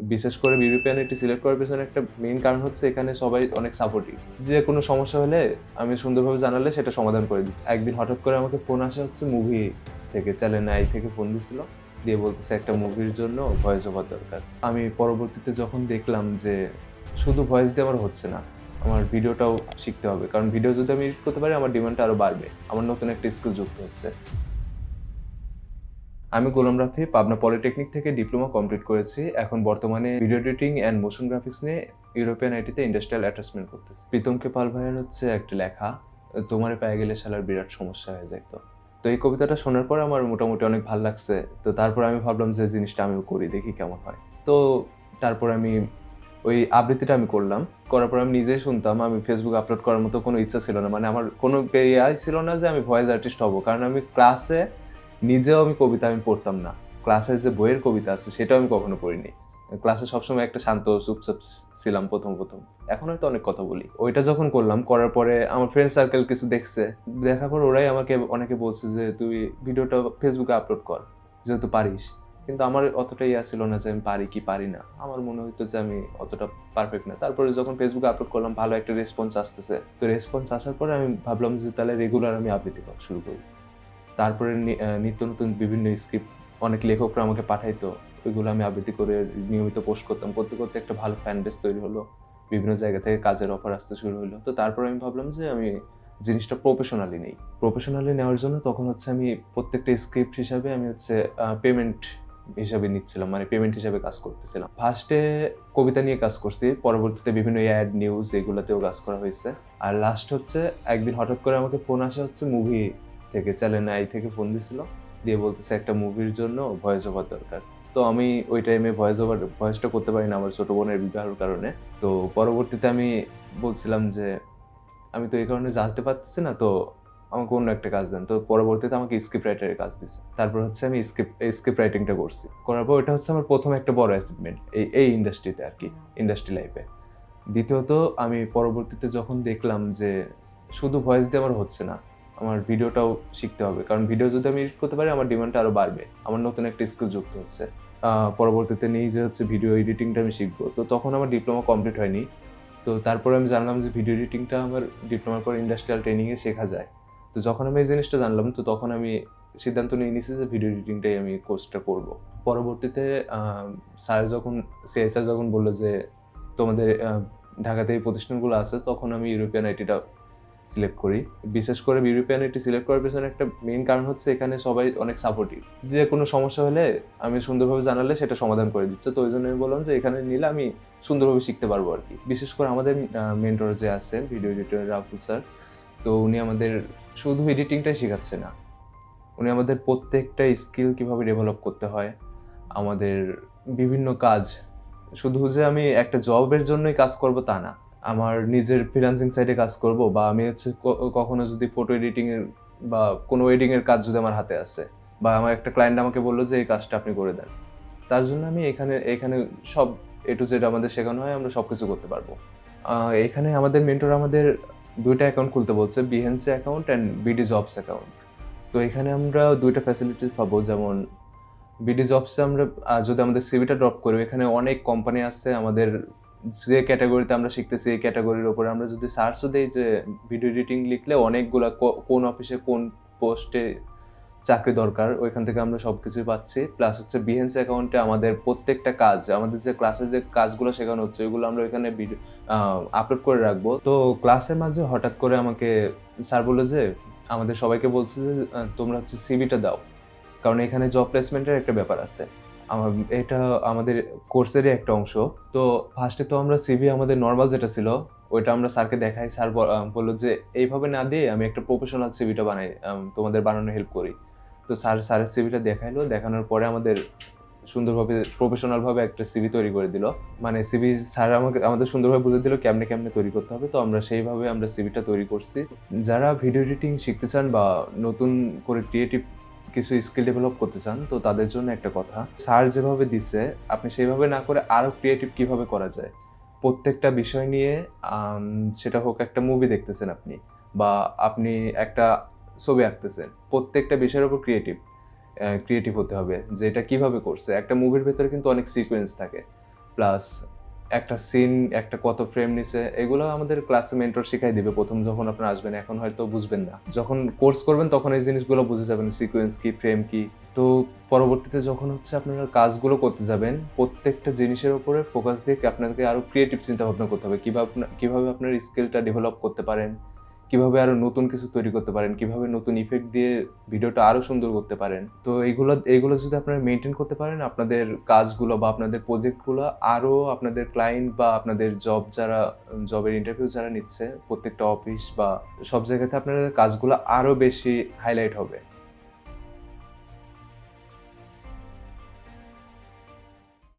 বিশেষ করে ইউরোপিয়ানিটি সিলেক্ট করার পেছনে একটা মেইন কারণ হচ্ছে এখানে সবাই অনেক সাপোর্টিভ যে কোনো সমস্যা হলে আমি সুন্দরভাবে জানালে সেটা সমাধান করে দিচ্ছি। একদিন হঠাৎ করে আমাকে ফোন আসা হচ্ছে মুভি থেকে চ্যানেল আই থেকে ফোন দিছিল। দিয়ে বলতেছে একটা মুভির জন্য ভয়েস ওভার দরকার। আমি পরবর্তীতে যখন দেখলাম যে শুধু ভয়েস দিয়ে আমার হচ্ছে না, আমার ভিডিওটাও শিখতে হবে। কারণ ভিডিও যদি আমি এডিট করতে পারি, আমার ডিমান্ডটা আরও বাড়বে। আমার নতুন একটা স্কিল যুক্ত হচ্ছে। আমি গোলাম রাফি, পাবনা পলিটেকনিক থেকে ডিপ্লোমা কমপ্লিট করেছি। এখন বর্তমানে video editing and motion graphics নিয়ে ইউরোপিয়ান আইটিতে ইন্ডাস্ট্রিয়াল অ্যাটাচমেন্ট করতেছি। প্রীতমকে পাল ভাইয়ের হচ্ছে একটা লেখা, তোমারে পেয়ে গেলে শালার বিরাট সমস্যা হয়ে যেত তো। এই কবিতাটা শোনার পর আমার মোটামুটি অনেক ভালো লাগছে। তো তারপর আমি ভাবলাম যে জিনিসটা আমিও করি, দেখি কেমন হয়। তো তারপর আমি ওই আবৃত্তিটা আমি করলাম। করার পর আমি নিজেই শুনতাম, আমি ফেসবুক আপলোড করার মতো কোনো ইচ্ছা ছিল না। মানে আমার কোনো ইয়ে ছিল না যে আমি ভয়েস আর্টিস্ট হব। কারণ আমি ক্লাসে নিজেও আমি কবিতা আমি পড়তাম না। ক্লাসে যে বইয়ের কবিতা আছে, সেটাও আমি কখনো পড়িনি। ক্লাসে সবসময় একটা শান্ত, চুপচাপ ছিলাম প্রথম প্রথম। এখন হয়তো অনেক কথা বলি। ওইটা যখন করলাম, করার পরে আমার ফ্রেন্ড সার্কেল কিছু দেখছে। দেখার পর ওরাই আমাকে, অনেকে বলছে যে, তুই ভিডিওটা ফেসবুকে আপলোড কর, যেহেতু পারিস। কিন্তু আমার অতটা ইয়া ছিল না যে, আমি পারি কি পারি না। আমার মনে হতো যে, আমি অতটা পারফেক্ট না। তারপরে যখন ফেসবুকে আপলোড করলাম, ভালো একটা রেসপন্স আসতেছে। তো রেসপন্স আসার পরে আমি ভাবলাম যে, তাহলে রেগুলার আমি আবৃত্তি শুরু করি। তারপরে নিত্য নতুন বিভিন্ন স্ক্রিপ্ট অনেক লেখকরা আমাকে পাঠাইতো। ওইগুলো আমি আবৃত্তি করে নিয়মিত পোস্ট করতাম। করতে করতে একটা ভালো ফ্যান বেস তৈরি হলো। বিভিন্ন জায়গা থেকে কাজের অফার আসতে শুরু হলো তো তারপর আমি ভাবলাম যে আমি জিনিসটা প্রফেশনালি নেই। প্রফেশনালি নেওয়ার জন্য তখন হচ্ছে আমি প্রত্যেকটা স্ক্রিপ্ট হিসাবে আমি হচ্ছে পেমেন্ট হিসাবে নিচ্ছিলাম। মানে পেমেন্ট হিসাবে কাজ করতেছিলাম। ফার্স্টে কবিতা নিয়ে কাজ করছি। পরবর্তীতে বিভিন্ন অ্যাড নিউজ এগুলোতেও কাজ করা হয়েছে। আর লাস্ট হচ্ছে একদিন হঠাৎ করে আমাকে ফোন আসে হচ্ছে মুভি থেকে চ্যানেল আই থেকে ফোন দিছিল, দিয়ে বলতেছে একটা মুভির জন্য ভয়েস ওভার দরকার। তো আমি ওই টাইমে ভয়েস ওভার ভয়েসটা করতে পারি না আমার ছোট বোনের বিবাহের কারণে। তো পরবর্তীতে আমি বলছিলাম যে, আমি তো এই কারণে আসতে পারতেছি না, তো আমাকে অন্য একটা কাজ দেন। তো পরবর্তীতে আমাকে স্ক্রিপ্ট রাইটারের কাজ দিচ্ছে তারপর হচ্ছে আমি স্ক্রিপ্ট স্ক্রিপ্ট রাইটিংটা করছি। করার পর ওটা হচ্ছে আমার প্রথম একটা বড় অ্যাচিভমেন্ট এই এই ইন্ডাস্ট্রিতে আর কি ইন্ডাস্ট্রি লাইফে দ্বিতীয়ত আমি পরবর্তীতে যখন দেখলাম যে শুধু ভয়েস দিয়ে আমার হচ্ছে না আমার ভিডিওটাও শিখতে হবে। কারণ ভিডিও যদি আমি এডিট করতে পারি, আমার ডিমান্ডটা আরও বাড়বে। আমার নতুন একটা স্কিল যুক্ত হচ্ছে। পরবর্তীতে নিয়ে যে হচ্ছে ভিডিও এডিটিংটা আমি শিখব। তো তখন আমার ডিপ্লোমা কমপ্লিট হয়নি। তো তারপরে আমি জানলাম যে ভিডিও এডিটিংটা আমার ডিপ্লোমার পর ইন্ডাস্ট্রিয়াল ট্রেনিংয়ে শেখা যায়। তো যখন আমি এই জিনিসটা জানলাম, তো তখন আমি সিদ্ধান্ত নিয়ে নিয়েছি যে ভিডিও এডিটিংটাই আমি কোর্সটা করব। পরবর্তীতে স্যার যখন সিএসআর যখন বলল যে তোমাদের ঢাকাতে এই প্রতিষ্ঠানগুলো আছে, তখন আমি ইউরোপিয়ান আইটিটা সিলেক্ট করি। বিশেষ করে ইউরোপিয়ান এটি সিলেক্ট করার পেছনে একটা মেইন কারণ হচ্ছে এখানে সবাই অনেক সাপোর্টিভ যে কোনো সমস্যা হলে আমি সুন্দরভাবে জানালে সেটা সমাধান করে দিচ্ছে। তো ওই জন্য আমি বললাম যে এখানে নিলে আমি সুন্দরভাবে শিখতে পারব আর কি। বিশেষ করে আমাদের মেন্টর যে আছেন ভিডিও এডিটর রাহুল স্যার তো উনি আমাদের শুধু এডিটিংটাই শেখাচ্ছে না। উনি আমাদের প্রত্যেকটা স্কিল কীভাবে ডেভেলপ করতে হয়, আমাদের বিভিন্ন কাজ। শুধু যে আমি একটা জবের জন্যই কাজ করব তা না। আমার নিজের ফ্রিল্যান্সিং সাইডে কাজ করব বা আমি হচ্ছে কখনো যদি ফটো এডিটিং এর বা কোনো এর কাজ যদি আমার হাতে আসে বা আমার একটা ক্লায়েন্ট আমাকে বলল যে, এই কাজটা আপনি করে দেন। তার জন্য আমি এখানে এখানে সব এ টু জেড আমাদের শেখানো হয়, আমরা সব কিছু করতে পারব। এখানে আমাদের মেন্টর আমাদের দুইটা অ্যাকাউন্ট খুলতে বলছে Behance account and BD jobs account তো এখানে আমরা দুইটা ফ্যাসিলিটি পাবো, যেমন বিডি জবসে আমরা যদি আমাদের সিভিটা ড্রপ করি, এখানে অনেক কোম্পানি আছে আমাদের যে ক্যাটাগরিতে আমরা শিখতেছি, এই ক্যাটাগরির ওপরে আমরা যদি সার্চও দিই যে ভিডিও এডিটিং লিখলে অনেকগুলা কোন অফিসে কোন পোস্টে চাকরি দরকার, ওইখান থেকে আমরা সব কিছুই পাচ্ছি। প্লাস হচ্ছে বিহেন্স অ্যাকাউন্টে আমাদের প্রত্যেকটা কাজ, আমাদের যে ক্লাসে যে কাজগুলো শেখানো হচ্ছে, ওইগুলো আমরা ওইখানে আপলোড করে রাখব। তো ক্লাসের মাঝে হঠাৎ করে আমাকে স্যার বলল যে, আমাদের সবাইকে বলছে যে তোমরা হচ্ছে সিভিটা দাও। কারণ এখানে জব প্লেসমেন্টের একটা ব্যাপার আছে। এটা আমাদের কোর্সেরই একটা অংশ। তো ফার্স্টে তো আমরা সিভি আমাদের নর্মাল যেটা ছিল, ওইটা আমরা স্যারকে দেখাই। স্যার বল- বলল যে, এইভাবে না দিয়ে আমি একটা প্রফেশনাল সিভিটা বানাই তোমাদের বানানো হেল্প করি। তো স্যার, স্যারের সিভিটা দেখাইলো। দেখানোর পরে আমাদের সুন্দরভাবে প্রফেশনালভাবে একটা সিভি তৈরি করে দিল। মানে সিভি স্যার আমাকে, আমাদের সুন্দরভাবে বুঝে দিল কেমনে কেমনে তৈরি করতে হবে। তো আমরা সেইভাবে আমরা সিভিটা তৈরি করছি। যারা ভিডিও এডিটিং শিখতে চান বা নতুন করে ক্রিয়েটিভ কিছু স্কিল ডেভেলপ করতে চান, তো তাদের জন্য একটা কথা। স্যার যেভাবে দিছে, আপনি সেইভাবে না করে আরও ক্রিয়েটিভ কীভাবে করা যায়? প্রত্যেকটা বিষয় নিয়ে সেটা হোক একটা মুভি দেখতেছেন আপনি, বা আপনি একটা ছবি আঁকতেছেন, প্রত্যেকটা বিষয়ের উপর ক্রিয়েটিভ ক্রিয়েটিভ হতে হবে, যে এটা কীভাবে করছে। একটা মুভির ভেতরে কিন্তু অনেক সিকোয়েন্স থাকে প্লাস একটা সিন একটা কত ফ্রেম নিছে, এগুলো আমাদের ক্লাসে মেন্টর শিখাই দিবে প্রথম যখন আপনারা আসবেন। এখন হয়তো বুঝবেন না। যখন কোর্স করবেন, তখন এই জিনিসগুলো বুঝে যাবেন সিকোয়েন্স কি ফ্রেম কি। তো পরবর্তীতে যখন হচ্ছে আপনারা কাজগুলো করতে যাবেন, প্রত্যেকটা জিনিসের উপরে ফোকাস দিয়ে আপনাদেরকে আরও ক্রিয়েটিভ চিন্তা ভাবনা করতে হবে। কীভাবে কীভাবে কীভাবে আপনার স্কিলটা ডেভেলপ করতে পারেন কীভাবে আরও নতুন কিছু তৈরি করতে পারেন, কীভাবে নতুন ইফেক্ট দিয়ে ভিডিওটা আরও সুন্দর করতে পারেন। তো এইগুলো এইগুলো যদি আপনারা মেনটেন করতে পারেন, আপনাদের কাজগুলো বা আপনাদের প্রজেক্টগুলো আরও আপনাদের ক্লায়েন্ট বা আপনাদের জব যারা জবের ইন্টারভিউ যারা নিচ্ছে, প্রত্যেকটা অফিস বা সব জায়গাতে আপনাদের কাজগুলো আরও বেশি হাইলাইট হবে।